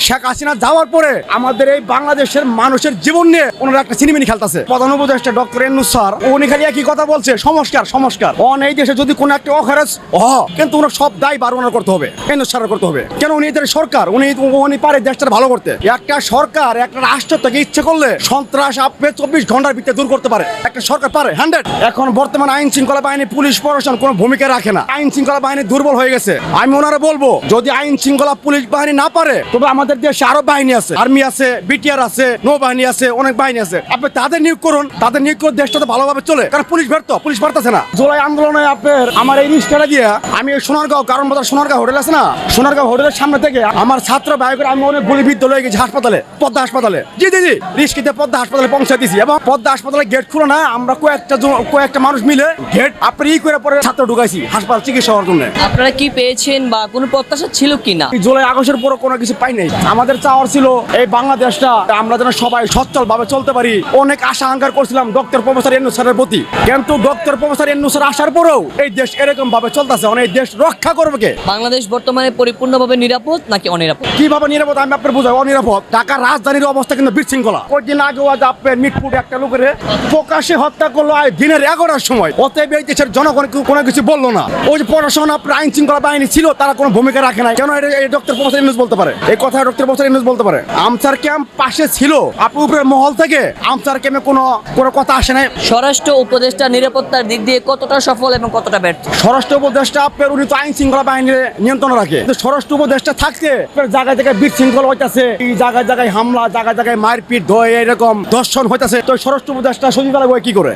শেখ হাসিনা যাওয়ার পরে আমাদের এই বাংলাদেশের মানুষের জীবন নিয়ে ওনারা একটা সিনেমিনি খেলতেছে। প্রধান উপদেষ্টা ডক্টর এন্নুস স্যার, উনি খালি একই কথা বলছে সংস্কার সংস্কার অন এই দেশে যদি কোনো একটা অখারাজ হ কিন্তু ওনার সব দায় বার ওনার করতে হবে এন্নুস স্যারের করতে হবে। কেন উনি এদের সরকার? উনি উনি পারে দেশটা ভালো করতে। একটা সরকার, একটা রাষ্ট্র থেকে ইচ্ছে করলে সন্ত্রাস আপনি চব্বিশ ঘণ্টার ভিতরে দূর করতে পারে। একটা সরকার পারে হান্ড্রেড এখন বর্তমান আইন শৃঙ্খলা বাহিনী পুলিশ প্রশাসন কোনো ভূমিকা রাখে না। আইন শৃঙ্খলা বাহিনী দুর্বল হয়ে গেছে। আমি ওনারা বলব, যদি আইন শৃঙ্খলা পুলিশ বাহিনী না পারে, তবে আমাদের দেশে আরও বাহিনী আছে। আর্মি আছে বিটিআর আছে নৌবাহিনী আছে অনেক বাহিনী আছে। আপনি তাদের নিয়োগ করুন তাদের নিয়োগ করে দেশটা তো ভালোভাবে চলে। কারণ পুলিশ ব্যর্থ পুলিশ পারতেছে না। জুলাই আন্দোলনে আপনার আমার এই রিস্কটা দিয়ে আমি সোনারগাঁও কারণ বাজার সোনারগাঁও হোটেল আছে না? সোনারগাঁও হোটেলের সামনে থেকে আমার ছাত্র ভাই করে আমি অনেক গুলিবিদ্ধ হয়ে গেছি হাসপাতালে পদ্মা হাসপাতালে। জি জি জি রিস্কিতে পদ্মা হাসপাতালে পৌঁছে দিয়েছি এবং পদ্মা হাসপাতালে গেট খুলো না আমরা কয়েকটা কয়েকটা মানুষ মিলে গেট আপনি ই করে পরে ছাত্র ঢুকাইছি হাসপাতাল চিকিৎসা হওয়ার জন্য। আপনারা কি পেয়েছেন বা কোনো প্রত্যাশা ছিল কিনা? জুলাই আগস্টের পরও কোনো কিছু পাই নাই। আমাদের চাওয়ার ছিল এই বাংলাদেশটা আমরা যেন সবাই সচ্ছল ভাবে চলতে পারি। অনেক আশা আঙ্কার করছিলাম ডক্টর প্রফেসর এন্নু স্যারের প্রতি। কিন্তু ডক্টর প্রফেসর এন্নু স্যার আসার পরেও এই দেশ এরকম ভাবে চলতেছে অনেক দেশ রক্ষা করবে কে? বাংলাদেশ বর্তমানে পরিপূর্ণভাবে নিরাপদ নাকি অনিরাপদ? কীভাবে নিরাপদ আমি আপনার বুঝাই অনিরাপদ। ঢাকার রাজধানীর অবস্থা কিন্তু বিশৃঙ্খলা। কয়েকদিন আগে আজ আপনার মিটফুট একটা লোকের প্রকাশ্যে হত্যা করল আজ দিনের এগারোটার সময়। অতএব এই দেশের জনগণ কেউ কোনো কিছু বলল না। ওই যে প্রশাসন আপনার আইন শৃঙ্খলা বাহিনী ছিল তারা কোনো ভূমিকা রাখে না কেন এটা এই ডক্টর প্রফেসর ইউনুস বলতে পারে? এই কথা ডক্টর প্রফেসর ইউনুস বলতে পারে। আমসার ক্যাম্প পাশে ছিল। আপনি উপরের মহল থেকে আমসার ক্যাম্পে কোনো কোনো কথা আসে নাই। স্বরাষ্ট্র উপদেষ্টা নিরাপত্তার দিক দিয়ে কতটা সফল এবং কতটা ব্যর্থ? স্বরাষ্ট্র উপদেষ্টা আপনার উনি তো আইন শৃঙ্খলা বাহিনীর নিয়ন্ত্রণ রাখে। কিন্তু স্বরাষ্ট্র উপদেষ্টা থাকছে আপনার জায়গায় জায়গায় বিশৃঙ্খলা হইতাছে। এই জায়গায় জায়গায় হামলা জায়গায় জায়গায় মারপিট ধয় এরকম দর্শন হইতাছে। তো স্বরাষ্ট্র উপদেষ্টা সচিবালয় কি করে?